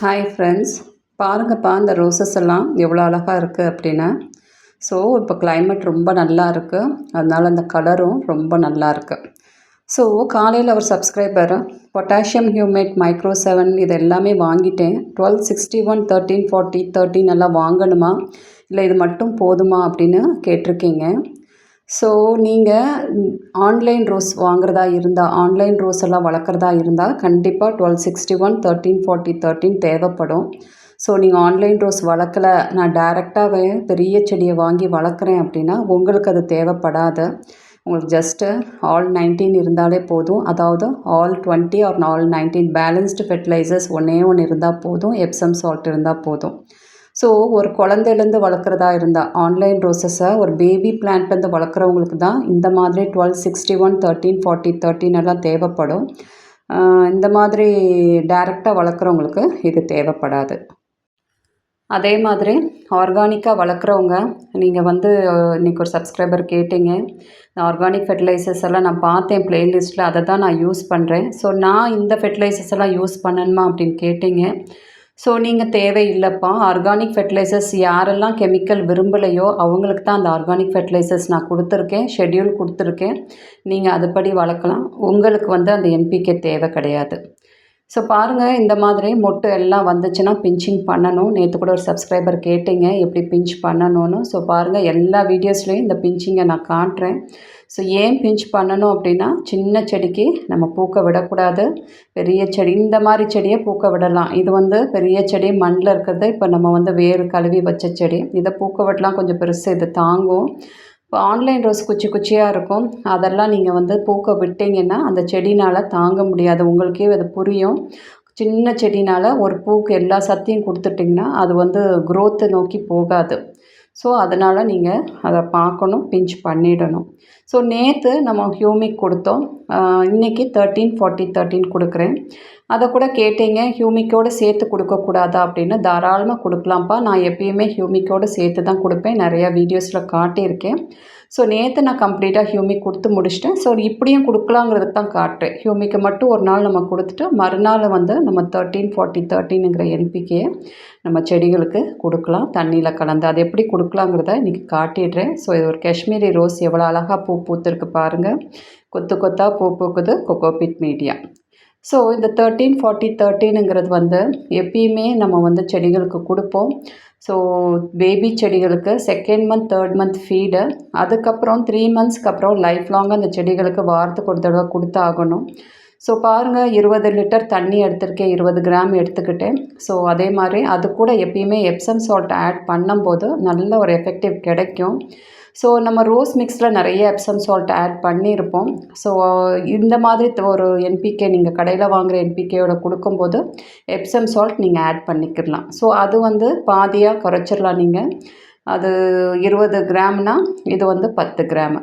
Hi friends பாருங்கப்பா இந்த roses எல்லாம் எவ்வளோ அழகாக இருக்குது அப்படின்னு. ஸோ இப்போ கிளைமேட் ரொம்ப நல்லா இருக்குது அதனால் அந்த கலரும் ரொம்ப நல்லா இருக்குது ஸோ காலையில் ஒரு subscriber potassium humate micro seven இது எல்லாமே வாங்கிட்டேன். Twelve sixty one thirteen forty thirteen எல்லாம் வாங்கணுமா? இல்லை இது மட்டும் போதுமா அப்படின்னு கேட்டிருக்கீங்க. ஸோ நீங்கள் ஆன்லைன் ரோஸ் வாங்குறதா இருந்தால் ஆன்லைன் ரோஸ் எல்லாம் வளர்க்குறதா இருந்தால் கண்டிப்பாக twelve sixty one thirteen forty thirteen தேவைப்படும். ஸோ நீங்கள் ஆன்லைன் ரோஸ் வளர்க்கல நான் டைரெக்டாகவே பெரிய செடியை வாங்கி வளர்க்குறேன் அப்படின்னா உங்களுக்கு அது தேவைப்படாது. உங்களுக்கு ஜஸ்ட்டு ஆல் நைன்டீன் இருந்தாலே போதும். அதாவது all twenty or all nineteen balanced fertilisers ஒன்றே ஒன்று இருந்தால் போதும். எப்சம் சால்ட் இருந்தால் போதும். ஸோ ஒரு குழந்தையிலேருந்து வளர்க்குறதா இருந்தால் ஆன்லைன் ரோசஸை ஒரு பேபி பிளான்ட்லேருந்து வளர்க்குறவங்களுக்கு தான் இந்த மாதிரி twelve sixty one thirteen forty thirteen எல்லாம் தேவைப்படும். இந்த மாதிரி டைரெக்டாக வளர்க்குறவங்களுக்கு இது தேவைப்படாது. அதே மாதிரி ஆர்கானிக்காக வளர்க்குறவங்க நீங்கள் வந்து இன்றைக்கி ஒரு சப்ஸ்கிரைபர் கேட்டீங்க ஆர்கானிக் ஃபெர்டிலைசர்ஸ் எல்லாம் நான் பார்த்தேன் ப்ளேலிஸ்ட்டில் அதை தான் நான் யூஸ் பண்ணுறேன் ஸோ நான் இந்த ஃபெர்டிலைசர்ஸ் எல்லாம் யூஸ் பண்ணணுமா அப்படின்னு கேட்டீங்க. ஸோ நீங்கள் தேவையில்லைப்பா ஆர்கானிக் ஃபெர்டிலைசர்ஸ் யாரெல்லாம் கெமிக்கல் விரும்பலையோ அவங்களுக்கு தான் அந்த ஆர்கானிக் ஃபெர்டிலைசர்ஸ் நான் கொடுத்துருக்கேன் ஷெட்யூல் கொடுத்துருக்கேன். நீங்கள் அதுபடி வளர்க்கலாம். உங்களுக்கு வந்து அந்த என்பிகே தேவை கிடையாது. ஸோ பாருங்கள் இந்த மாதிரி மொட்டு எல்லாம் வந்துச்சுன்னா பிஞ்சிங் பண்ணணும். நேற்று கூட ஒரு சப்ஸ்கிரைபர் கேட்டீங்க எப்படி பிஞ்ச் பண்ணணும்னு. ஸோ பாருங்கள் எல்லா வீடியோஸ்லேயும் இந்த பிஞ்சிங்கை நான் காட்டுறேன் ஸோ ஏன் பிஞ்ச் பண்ணணும் அப்படின்னா சின்ன செடிக்கு நம்ம பூக்க விடக்கூடாது. பெரிய செடி இந்த மாதிரி செடியை பூக்க விடலாம். இது வந்து பெரிய செடி மண்ணில் இருக்கிறது. இப்போ நம்ம வந்து வேறு கழுவி வச்ச செடி இதை பூக்க விடலாம். கொஞ்சம் பெருசு இது தாங்கும். இப்போ ஆன்லைன் ரோஸ் குச்சி குச்சியாக இருக்கும். அதெல்லாம் நீங்கள் வந்து பூக்க விட்டீங்கன்னா அந்த செடினால் தாங்க முடியாது. உங்களுக்கே அது புரியும். சின்ன செடினால் ஒரு பூக்கு எல்லா சத்தையும் கொடுத்துட்டிங்கன்னா அது வந்து குரோத்தை நோக்கி போகாது. ஸோ அதனால் நீங்கள் அதை பார்க்கணும் பிஞ்ச் பண்ணிடணும். ஸோ நேற்று நம்ம ஹியூமிக் கொடுத்தோம். இன்றைக்கி தேர்ட்டீன் ஃபார்ட்டி தேர்ட்டின் கொடுக்குறேன். அதை கூட கேட்டீங்க ஹியூமிக்கோடு சேர்த்து கொடுக்கக்கூடாதா அப்படின்னு? தாராளமாக கொடுக்கலாம்ப்பா. நான் எப்பயுமே ஹியூமிக்கோடு சேர்த்து தான் கொடுப்பேன். நிறையா வீடியோஸில் காட்டியிருக்கேன். ஸோ நேற்று நான் கம்ப்ளீட்டாக ஹியூமிக் கொடுத்து முடிச்சிட்டேன். ஸோ இப்படியும் கொடுக்கலாங்கிறது தான் காட்டுறேன். ஹியூமிக்கு மட்டும் ஒரு நாள் நம்ம கொடுத்துட்டு மறுநாள் வந்து நம்ம தேர்ட்டீன் ஃபார்ட்டி தேர்ட்டினுங்கிற என்பிக்கையை நம்ம செடிகளுக்கு கொடுக்கலாம். தண்ணியில் கலந்து அது எப்படி கொடுக்கலாங்கிறத இன்றைக்கி காட்டிடுறேன். ஸோ இது ஒரு காஷ்மீரி ரோஸ். எவ்வளோ அழகாக பூ பூத்துருக்கு பாருங்கள் கொத்து கொத்தாக பூ பூக்குது. கொக்கோபிட் மீடியா ஸோ இந்த தேர்ட்டீன் ஃபார்ட்டி தேர்ட்டீனுங்கிறது வந்து எப்பயுமே நம்ம வந்து செடிகளுக்கு கொடுப்போம். ஸோ பேபி செடிகளுக்கு second month third month feed அதுக்கப்புறம் த்ரீ மந்த்ஸ்க்கு அப்புறம் லைஃப் லாங்காக அந்த செடிகளுக்கு வாரத்துக்கு ஒரு தடவை கொடுத்தாகணும். ஸோ பாருங்கள் இருபது லிட்டர் தண்ணி எடுத்திருக்கேன் இருபது கிராம் எடுத்துக்கிட்டேன். ஸோ அதே மாதிரி அது கூட எப்பயுமே எப்சம் சால்ட் ஆட் பண்ணும்போது நல்ல ஒரு எஃபெக்டிவ் கிடைக்கும். ஸோ நம்ம ரோஸ் மிக்ஸில் நிறைய எப்சம் சால்ட் ஆட் பண்ணியிருப்போம். ஸோ இந்த மாதிரி ஒரு என்பிகே நீங்கள் கடையில் வாங்குகிற என்பிகேயோட கொடுக்கும்போது எப்சம் சால்ட் நீங்கள் ஆட் பண்ணிக்கிடலாம். ஸோ அது வந்து பாதியாக குறைச்சிடலாம் நீங்கள் அது இருபது கிராம்னால் இது வந்து பத்து கிராம்.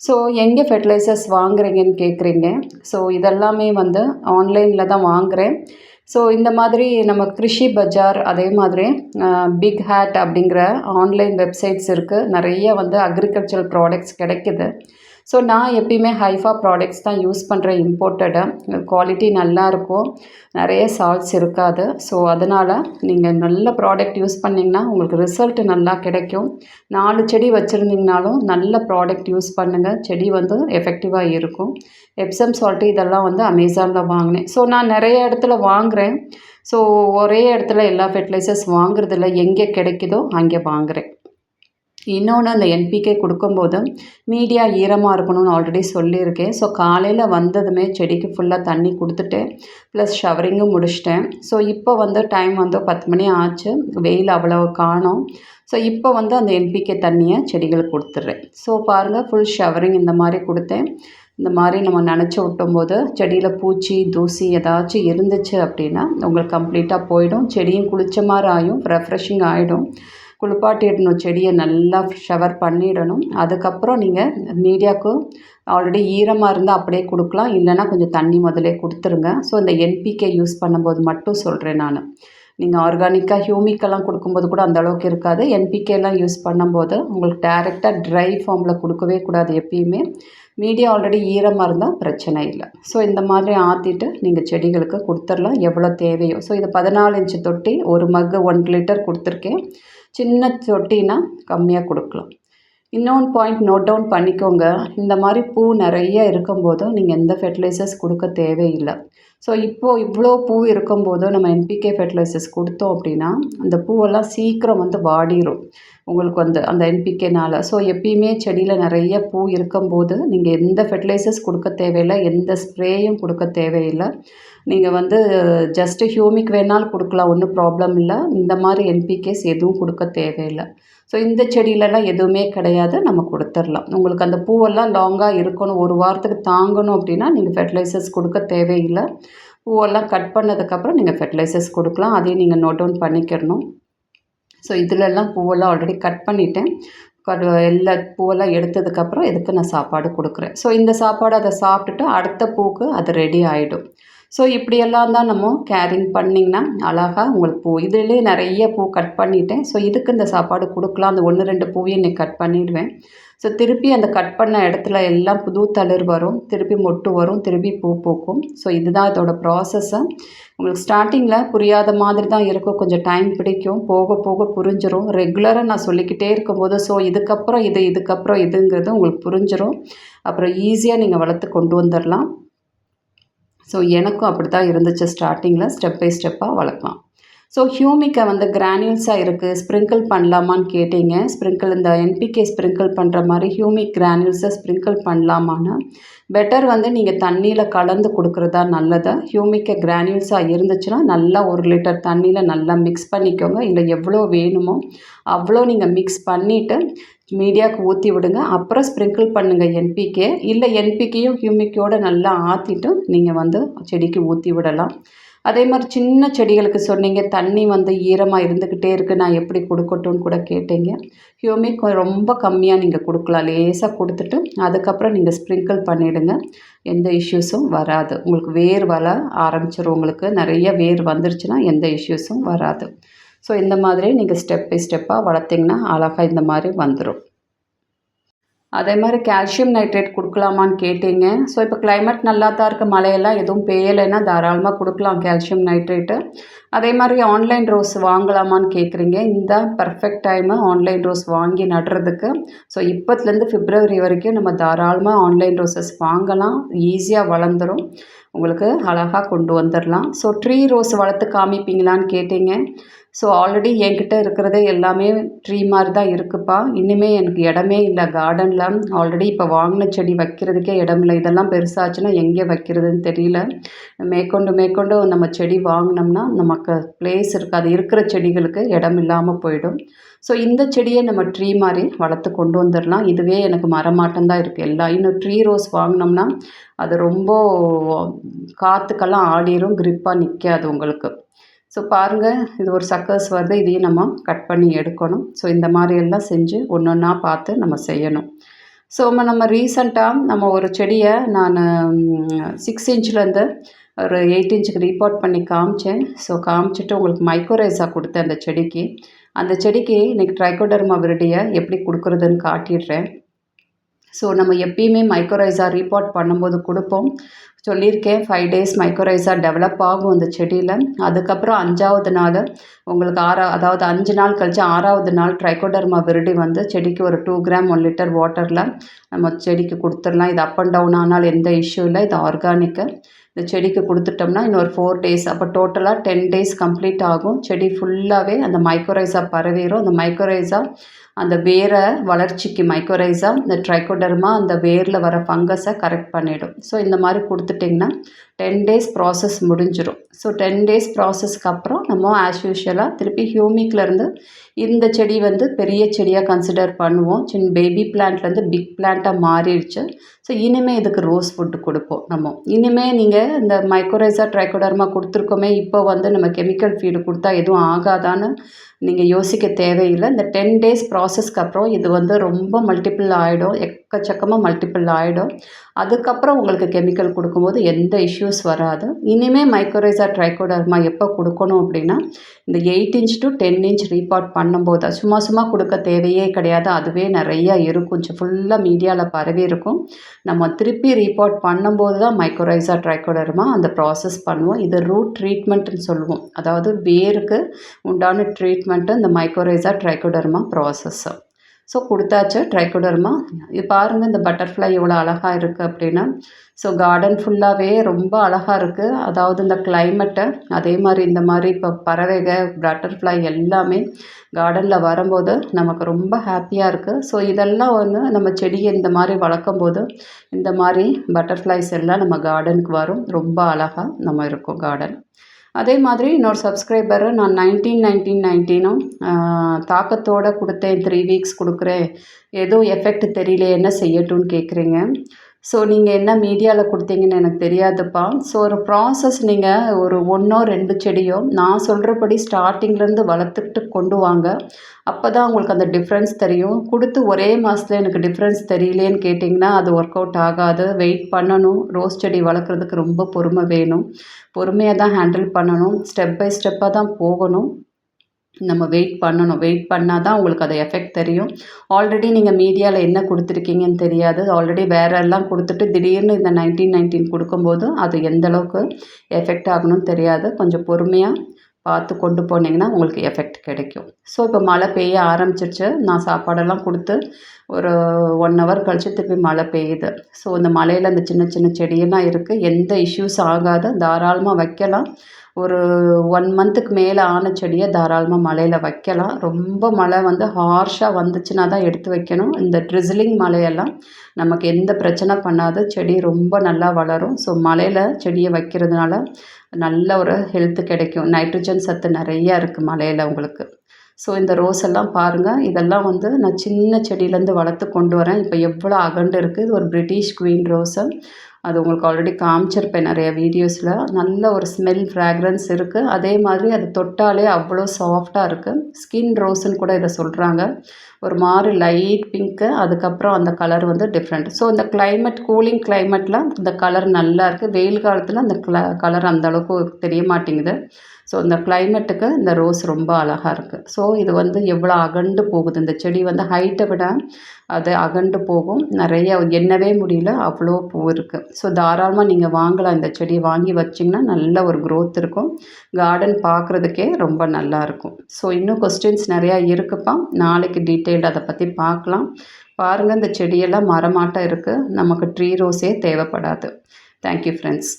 ஸோ எங்கே ஃபெர்டிலைசர்ஸ் வாங்குறீங்கன்னு கேட்குறீங்க ஸோ இதெல்லாமே வந்து ஆன்லைனில் தான் வாங்குகிறேன் ஸோ இந்த மாதிரி நம்ம கிருஷி பஜார் அதே மாதிரி பிக் ஹேட் அப்படிங்கிற ஆன்லைன் வெப்சைட்ஸ் இருக்குது நிறைய வந்து அக்ரிகல்ச்சரல் ப்ராடக்ட்ஸ் கிடைக்குது. ஸோ நான் எப்பயுமே ஹைஃபா ப்ராடக்ட்ஸ் தான் யூஸ் பண்ணுறேன் இம்போர்ட்டடை குவாலிட்டி நல்லா இருக்கும். நிறைய சால்ட்ஸ் இருக்காது. ஸோ அதனால் நீங்கள் நல்ல ப்ராடக்ட் யூஸ் பண்ணிங்கன்னா உங்களுக்கு ரிசல்ட் நல்லா கிடைக்கும். நாலு செடி வச்சுருந்தீங்கனாலும் நல்ல ப்ராடக்ட் யூஸ் பண்ணுங்கள் செடி வந்து எஃபெக்டிவாக இருக்கும். எப்சம் சால்ட்டு இதெல்லாம் வந்து அமேசானில் வாங்கினேன். ஸோ நான் நிறைய இடத்துல வாங்குகிறேன் ஸோ ஒரே இடத்துல எல்லா ஃபெர்டிலைசர்ஸ் வாங்குறதில்ல. எங்கே கிடைக்குதோ அங்கே வாங்குகிறேன் இன்னொன்று அந்த என்பிகே கொடுக்கும்போது மீடியா ஈரமாக இருக்கணும்னு ஆல்ரெடி சொல்லியிருக்கேன். ஸோ காலையில் வந்ததுமே செடிக்கு ஃபுல்லாக தண்ணி கொடுத்துட்டு ப்ளஸ் ஷவரிங்கும் முடிச்சிட்டேன். ஸோ இப்போ வந்து டைம் வந்து பத்து மணி ஆச்சு. வெயில் அவ்வளோ காணோம். ஸோ இப்போ வந்து அந்த என்பிகே தண்ணியை செடிகளுக்கு கொடுத்துட்றேன். ஸோ பாருங்கள் ஃபுல் ஷவரிங் இந்த மாதிரி கொடுத்தேன். இந்த மாதிரி நம்ம நினச்சி விட்டும்போது செடியில் பூச்சி தூசி ஏதாச்சும் இருந்துச்சு அப்படின்னா உங்களுக்கு கம்ப்ளீட்டாக போயிடும். செடியும் குளிச்ச மாதிரி ஆகும் ரெஃப்ரெஷிங் ஆகிடும் குளிப்பாட்டிடணும். செடியை நல்லா ஷவர் பண்ணிடணும். அதுக்கப்புறம் நீங்கள் மீடியாவுக்கு ஆல்ரெடி ஈரமாக இருந்தால் அப்படியே கொடுக்கலாம். இல்லைன்னா கொஞ்சம் தண்ணி முதலே கொடுத்துருங்க. ஸோ இந்த என்பிகே யூஸ் பண்ணும்போது மட்டும் சொல்கிறேன் நான். நீங்கள் ஆர்கானிக்காக ஹியூமிக்கெல்லாம் கொடுக்கும்போது கூட அந்த அளவுக்கு இருக்காது. என்பிகேலாம் யூஸ் பண்ணும்போது உங்களுக்கு டேரெக்டாக ட்ரை ஃபார்மில் கொடுக்கவே கூடாது எப்பயுமே. மீடியா ஆல்ரெடி ஈரமாக இருந்தால் பிரச்சனை இல்லை. ஸோ இந்த மாதிரி ஆற்றிட்டு நீங்கள் செடிகளுக்கு கொடுத்துடலாம். எவ்வளோ தேவையோ. ஸோ இது பதினாலு இன்ச்சு தொட்டி ஒரு மக்கு ஒன் லிட்டர் கொடுத்துருக்கேன். சின்ன தொட்டினா கம்மியாக கொடுக்கலாம். இன்னொன்று பாயிண்ட் நோட் டவுன் பண்ணிக்கோங்க. இந்த மாதிரி பூ நிறைய இருக்கும்போது நீங்கள் எந்த ஃபெர்டிலைசர்ஸ் கொடுக்க தேவையில்லை. ஸோ இப்போது இவ்வளோ பூ இருக்கும்போது நம்ம என்பிகே ஃபெர்டிலைசர்ஸ் கொடுத்தோம் அப்படின்னா அந்த பூவெல்லாம் சீக்கிரம் வந்து வாடிடும் உங்களுக்கு வந்து அந்த என்பிகேனால் ஸோ எப்பயுமே செடியில் நிறைய பூ இருக்கும்போது நீங்கள் எந்த ஃபெர்டிலைசர்ஸ் கொடுக்க தேவையில்லை எந்த ஸ்ப்ரேயும் கொடுக்க தேவையில்லை. நீங்கள் வந்து ஜஸ்ட்டு ஹியூமிக் வேணாலும் கொடுக்கலாம் ஒன்றும் ப்ராப்ளம் இல்லை. இந்த மாதிரி என்பிகேஸ் எதுவும் கொடுக்க தேவையில்லை. ஸோ இந்த செடியிலலாம் எதுவுமே கிடையாது. நம்ம கொடுத்துடலாம். உங்களுக்கு அந்த பூவெல்லாம் லாங்காக இருக்கணும். ஒரு வாரத்துக்கு தாங்கணும் அப்படின்னா நீங்கள் ஃபெர்டிலைசர்ஸ் கொடுக்க தேவையில்லை. பூவெல்லாம் கட் பண்ணதுக்கப்புறம் நீங்கள் ஃபெர்டிலைசர்ஸ் கொடுக்கலாம். அதையும் நீங்கள் நோட் டவுன் பண்ணிக்கிடணும். ஸோ இதிலெல்லாம் பூவெல்லாம் ஆல்ரெடி கட் பண்ணிவிட்டேன் கட் எல்லா பூவெல்லாம் எடுத்ததுக்கப்புறம் இதுக்கு நான் சாப்பாடு கொடுக்குறேன். ஸோ இந்த சாப்பாடு அதை சாப்பிட்டுட்டு அடுத்த பூக்கு அது ரெடி ஆகிடும் ஸோ இப்படியெல்லாம் தான் நம்ம கேரிங் பண்ணிங்கன்னா அழகாக உங்களுக்கு பூ இதுலேயே நிறைய பூ கட் பண்ணிட்டேன் ஸோ இதுக்கு இந்த சாப்பாடு கொடுக்கலாம். அந்த ஒன்று ரெண்டு பூவையும் இன்னைக்கு கட் பண்ணிவிடுவேன் ஸோ திருப்பி அந்த கட் பண்ண இடத்துல எல்லாம் புது தளிர் வரும் திருப்பி மொட்டு வரும் திருப்பி பூ பூக்கும். ஸோ இதுதான் இதோட ப்ராசஸ்ஸை உங்களுக்கு ஸ்டார்டிங்கில் புரியாத மாதிரி தான் இருக்கும். கொஞ்சம் டைம் பிடிக்கும். போக போக புரிஞ்சிடும் ரெகுலராக நான் சொல்லிக்கிட்டே இருக்கும்போது ஸோ இதுக்கப்புறம் இது இதுக்கப்புறம் இதுங்கிறது உங்களுக்கு புரிஞ்சிடும் அப்புறம் ஈஸியாக நீங்கள் வளர்த்து கொண்டு வந்துடலாம் ஸோ எனக்கும் அப்படி தான் இருந்துச்சு ஸ்டார்டிங்கில் ஸ்டெப் பை ஸ்டெப்பாக வளர்க்கலாம். ஸோ ஹியூமிக்கை வந்து கிரானியூல்ஸாக இருக்குது ஸ்ப்ரிங்கிள் பண்ணலாமான்னு கேட்டீங்க. ஸ்ப்ரிங்கிள் இந்த என்பிகே ஸ்ப்ரிங்கிள் பண்ணுற மாதிரி ஹியூமிக் கிரானியூல்ஸை ஸ்ப்ரிங்கிள் பண்ணலாமான்னு பெட்டர் வந்து நீங்கள் தண்ணியில் கலந்து கொடுக்குறதா நல்லது? ஹியூமிக்கை கிரானியூல்ஸாக இருந்துச்சுன்னா நல்லா ஒரு லிட்டர் தண்ணியில் நல்லா மிக்ஸ் பண்ணிக்கோங்க. இல்லை எவ்வளோ வேணுமோ அவ்வளோ நீங்கள் மிக்ஸ் பண்ணிவிட்டு மீடியாவுக்கு ஊற்றி விடுங்க. அப்புறம் ஸ்ப்ரிங்கிள் பண்ணுங்கள் என்பிகே இல்லை என்பிகேயும் ஹியூமிக்கோடு நல்லா ஆற்றிட்டு நீங்கள் வந்து செடிக்கு ஊற்றி விடலாம். அதே மாதிரி சின்ன செடிகளுக்கு சொன்னீங்க. தண்ணி வந்து ஈரமாக இருந்துக்கிட்டே இருக்குது நான் எப்படி கொடுக்கட்டும்னு கூட கேட்டீங்க. ஹியூமிக் ரொம்ப கம்மியாக நீங்கள் கொடுக்கலாம். லேசாக கொடுத்துட்டு அதுக்கப்புறம் நீங்கள் ஸ்ப்ரிங்கிள் பண்ணிவிடுங்க எந்த இஷ்யூஸும் வராது. உங்களுக்கு வேர் வர ஆரம்பிச்சிடும் உங்களுக்கு நிறைய வேர் வந்துருச்சுன்னா எந்த இஷ்யூஸும் வராது. ஸோ இந்த மாதிரி நீங்கள் ஸ்டெப் பை ஸ்டெப்பாக வளர்த்திங்கன்னா அழகாக இந்த மாதிரி வந்துடும் அதே மாதிரி கால்சியம் நைட்ரேட் கொடுக்கலாமான்னு கேட்டீங்க. ஸோ இப்போ கிளைமேட் நல்லா தான் இருக்குது மழையெல்லாம் எதுவும் பெய்யலைன்னா தாராளமாக கொடுக்கலாம் கால்சியம் நைட்ரேட்டு அதே மாதிரி ஆன்லைன் ரோஸ் வாங்கலாமான்னு கேட்குறீங்க இந்த பர்ஃபெக்ட் டைமு ஆன்லைன் ரோஸ் வாங்கி நடுறதுக்கு. ஸோ இப்போத்துலேருந்து ஃபிப்ரவரி வரைக்கும் நம்ம தாராளமாக ஆன்லைன் ரோஸஸ் வாங்கலாம். ஈஸியாக வளர்ந்துடும் உங்களுக்கு அழகாக கொண்டு வந்துடலாம் ஸோ ட்ரீ ரோஸ் வளர்த்து காமிப்பீங்களான்னு கேட்டீங்க. ஸோ ஆல்ரெடி என்கிட்ட இருக்கிறதே எல்லாமே ட்ரீ மாதிரி தான் இருக்குதுப்பா இன்னுமே எனக்கு இடமே இல்லை கார்டனில் ஆல்ரெடி இப்போ வாங்கின செடி வைக்கிறதுக்கே இடம் இல்லை. இதெல்லாம் பெருசாச்சுன்னா எங்கே வைக்கிறதுன்னு தெரியல. மேற்கொண்டு மேற்கொண்டு நம்ம செடி வாங்கினோம்னா நமக்கு ப்ளேஸ் இருக்காது இருக்கிற செடிகளுக்கு இடம் இல்லாமல் போயிடும். ஸோ இந்த செடியை நம்ம ட்ரீ மாதிரி வளர்த்து கொண்டு வந்துடலாம் இதுவே எனக்கு மரமாட்டம் தான் இருக்குது எல்லா இன்னும் ட்ரீ ரோஸ் வாங்கினோம்னா அது ரொம்ப காற்றுக்கெல்லாம் ஆடிரும் க்ரிப்பாக நிற்காது உங்களுக்கு. ஸோ பாருங்கள் இது ஒரு சக்கர்ஸ் வருது இதையும் நம்ம கட் பண்ணி எடுக்கணும். ஸோ இந்த மாதிரி எல்லாம் செஞ்சு ஒன்று ஒன்றா பார்த்து நம்ம செய்யணும். ஸோ நம்ம ரீசண்டாக நம்ம ஒரு செடியை நான் சிக்ஸ் இன்ச்லேருந்து ஒரு எயிட் இன்ச்சுக்கு ரிப்போர்ட் பண்ணி காமிச்சேன். ஸோ காமிச்சிட்டு உங்களுக்கு மைக்ரோரைஸாக கொடுத்தேன் அந்த செடிக்கு. அந்த செடிக்கு இன்றைக்கி ட்ரைகோடர்மா விருடியை எப்படி கொடுக்குறதுன்னு காட்டிடுறேன். ஸோ நம்ம எப்பயுமே மைக்ரோரைஸா ரிப்போர்ட் பண்ணும்போது கொடுப்போம். சொல்லியிருக்கேன் ஃபைவ் டேஸ் மைக்ரோரைஸா டெவலப் ஆகும் அந்த செடியில். அதுக்கப்புறம் அஞ்சாவது நாள் உங்களுக்கு ஆறா அதாவது அஞ்சு நாள் கழித்து ஆறாவது நாள் ட்ரைகோடர்மா விருடி வந்து செடிக்கு ஒரு டூ கிராம் ஒன் லிட்டர் வாட்டரில் நம்ம செடிக்கு கொடுத்துடலாம். இது அப் அண்ட் டவுன் ஆனால் எந்த இஷ்யூ இல்லை இது ஆர்கானிக்கு இந்த செடிக்கு கொடுத்துட்டோம்னா இன்னொரு ஃபோர் டேஸ் அப்போ டோட்டலாக டென் டேஸ் கம்ப்ளீட் ஆகும். செடி ஃபுல்லாகவே அந்த மைக்ரோரைஸாக பரவிடும் அந்த மைக்ரோரைஸாக அந்த வேரை வளர்ச்சிக்கு மைக்ரோரைஸா இந்த ட்ரைகோடர்மா அந்த வேரில் வர ஃபங்கஸை கரெக்ட் பண்ணிவிடும் ஸோ இந்த மாதிரி கொடுத்துட்டிங்கன்னா டென் டேஸ் ப்ராசஸ் முடிஞ்சிடும் ஸோ டென் டேஸ் ப்ராசஸ்க்கு அப்புறம் நம்ம ஆஸ் யூஷுவலாக திருப்பி ஹியூமிக்லேருந்து இந்த செடி வந்து பெரிய செடியாக கன்சிடர் பண்ணுவோம். சின்ன பேபி பிளான்ட்லேருந்து பிக் பிளான்ட்டாக மாறிடுச்சு. ஸோ இனிமேல் இதுக்கு ரோஸ் ஃபுட்டு கொடுப்போம் நம்ம. இனிமேல் நீங்கள் இந்த மைக்ரோரைஸா ட்ரைகோடர்மா கொடுத்துருக்கோமே இப்போ வந்து நம்ம கெமிக்கல் ஃபீடு கொடுத்தா எதுவும் ஆகாதான்னு நீங்கள் யோசிக்க தேவையில்லை. இந்த டென் டேஸ் ப்ரா ப்ராசஸ்க்கு அப்புறம் இது வந்து ரொம்ப மல்டிபிள் ஆகிடும் எக்கச்சக்கமாக மல்டிபிள் ஆகிடும் அதுக்கப்புறம் உங்களுக்கு கெமிக்கல் கொடுக்கும்போது எந்த இஷ்யூஸ் வராது. இனிமேல் மைக்ரோரைசா ட்ரைகோடர்மா எப்போ கொடுக்கணும் அப்படின்னா இந்த eight inch to ten inch repot பண்ணும்போது சும்மா சும்மா கொடுக்க தேவையே கிடையாது. அதுவே நிறையா இருக்கும். கொஞ்சம் ஃபுல்லாக மீடியாவில் பரவி இருக்கும். நம்ம திருப்பி ரீபார்ட் பண்ணும்போது தான் மைக்ரோரைசா ட்ரைகோடர்மா அந்த ப்ராசஸ் பண்ணுவோம். இது ரூட் ட்ரீட்மெண்ட்டுன்னு சொல்லுவோம். அதாவது வேருக்கு உண்டான ட்ரீட்மெண்ட்டு இந்த மைக்ரோரைசா ட்ரைகோடர்மா ப்ராசஸ்ஸு ஸோ கொடுத்தாச்சு ட்ரைகோடர்மா இது பாருங்கள் இந்த பட்டர்ஃப்ளை எவ்வளோ அழகாக இருக்குது அப்படின்னா. ஸோ கார்டன் ஃபுல்லாகவே ரொம்ப அழகாக இருக்குது அதாவது இந்த கிளைமேட்டை அதே மாதிரி இந்த மாதிரி இப்போ பறவைகள் பட்டர்ஃப்ளை எல்லாமே கார்டனில் வரும்போது நமக்கு ரொம்ப ஹாப்பியாக இருக்குது ஸோ இதெல்லாம் வந்து நம்ம செடியை இந்த மாதிரி வளர்க்கும் போது இந்த மாதிரி பட்டர்ஃப்ளைஸ் எல்லாம் நம்ம கார்டனுக்கு வரும். ரொம்ப அழகாக நம்ம இருக்கும் கார்டன் அதே மாதிரி இன்னொரு சப்ஸ்கிரைபரு நான் நைன்டீன் நைன்டீன் நைன்டீனும் தாக்கத்தோடு கொடுத்தேன் த்ரீ வீக்ஸ் கொடுக்குறேன். எதுவும் எஃபெக்ட் தெரியல என்ன செய்யட்டும்னு கேட்குறீங்க ஸோ நீங்கள் என்ன மீடியாவில் கொடுத்தீங்கன்னு எனக்கு தெரியாதுப்பா. ஸோ ஒரு ப்ராசஸ் நீங்கள் ஒரு ஒன்றோ ரெண்டு செடியோ நான் சொல்கிறபடி ஸ்டார்டிங்லேருந்து வளர்த்துக்கிட்டு கொண்டு வாங்க. அப்போ தான் உங்களுக்கு அந்த டிஃப்ரென்ஸ் தெரியும். கொடுத்து ஒரே மாதத்துல எனக்கு டிஃப்ரென்ஸ் தெரியலேன்னு கேட்டிங்கன்னா அது ஒர்க் அவுட் ஆகாது. வெயிட் பண்ணணும். ரோஸ் செடி வளர்க்குறதுக்கு ரொம்ப பொறுமை வேணும். பொறுமையாக தான் ஹேண்டில் பண்ணணும். ஸ்டெப் பை ஸ்டெப்பாக தான் போகணும். நம்ம வெயிட் பண்ணணும். வெயிட் பண்ணால் தான் உங்களுக்கு அது எஃபெக்ட் தெரியும். ஆல்ரெடி நீங்கள் மீடியாவில் என்ன கொடுத்துருக்கீங்கன்னு தெரியாது. ஆல்ரெடி வேற எல்லாம் கொடுத்துட்டு திடீர்னு இந்த நைன்டீன் நைன்டீன் கொடுக்கும்போது அது எந்த அளவுக்கு எஃபெக்ட் ஆகணும்னு தெரியாது. கொஞ்சம் பொறுமையாக பார்த்து கொண்டு போனீங்கன்னா உங்களுக்கு எஃபெக்ட் கிடைக்கும். ஸோ இப்போ மழை பெய்ய ஆரம்பிச்சிருச்சு. நான் சாப்பாடெல்லாம் கொடுத்து ஒரு ஒன் ஹவர் கழிச்சு திருப்பி மழை பெய்யுது. ஸோ இந்த மழையில் அந்த சின்ன சின்ன செடியெல்லாம் இருக்குது எந்த இஷ்யூஸ் ஆகாது. தாராளமாக வைக்கலாம். ஒரு ஒன் மந்த்துக்கு மேலே ஆன செடியை தாராளமாக மழையில் வைக்கலாம். ரொம்ப மழை வந்து ஹார்ஷாக வந்துச்சுன்னா தான் எடுத்து வைக்கணும். இந்த ட்ரிசிலிங் மழையெல்லாம் நமக்கு எந்த பிரச்சனை பண்ணாது. செடி ரொம்ப நல்லா வளரும். ஸோ மழையில் செடியை வைக்கிறதுனால நல்ல ஒரு ஹெல்த்து கிடைக்கும். நைட்ரஜன் சத்து நிறையா இருக்குது மலையில் உங்களுக்கு. ஸோ இந்த ரோஸ் எல்லாம் பாருங்கள் இதெல்லாம் வந்து நான் சின்ன செடியிலேருந்து வளர்த்து கொண்டு வரேன். இப்போ எவ்வளோ அகண்டு இருக்குது இது ஒரு பிரிட்டிஷ் குவீன் ரோஸு அது உங்களுக்கு ஆல்ரெடி காமிச்சிருப்பேன் நிறைய வீடியோஸில் நல்ல ஒரு ஸ்மெல் ஃப்ராக்ரன்ஸ் இருக்குது அதே மாதிரி அது தொட்டாலே அவ்வளோ சாஃப்டாக இருக்குது ஸ்கின் ரோஸுன்னு கூட இதை சொல்கிறாங்க ஒரு மாதிரி லைட் பிங்க்கு அதுக்கப்புறம் அந்த கலர் வந்து டிஃப்ரெண்ட் ஸோ இந்த கிளைமேட் கூலிங் கிளைமேட்டில் இந்த கலர் நல்லா இருக்குது வெயில் காலத்தில் அந்த கலர் அந்த அளவுக்கு தெரிய மாட்டேங்குது. ஸோ இந்த கிளைமேட்டுக்கு இந்த ரோஸ் ரொம்ப அழகாக இருக்குது ஸோ இது வந்து எவ்வளோ அகண்டு போகுது? இந்த செடி வந்து ஹைட்டை விட அது அகண்டு போகும். நிறைய எண்ணவே முடியல அவ்வளோ பூ இருக்குது ஸோ தாராளமாக நீங்கள் வாங்கலாம். இந்த செடியை வாங்கி வச்சிங்கன்னா நல்ல ஒரு க்ரோத் இருக்கும். கார்டன் பார்க்குறதுக்கே ரொம்ப நல்லாயிருக்கும் ஸோ இன்னும் கொஸ்டின்ஸ் நிறையா இருக்குப்பா. நாளைக்கு டீட்டெயில்டு அதை பற்றி பார்க்கலாம். பாருங்கள் இந்த செடியெல்லாம் மரமாட்டம் இருக்குது நமக்கு ட்ரீ ரோஸே தேவைப்படாது. Thank you friends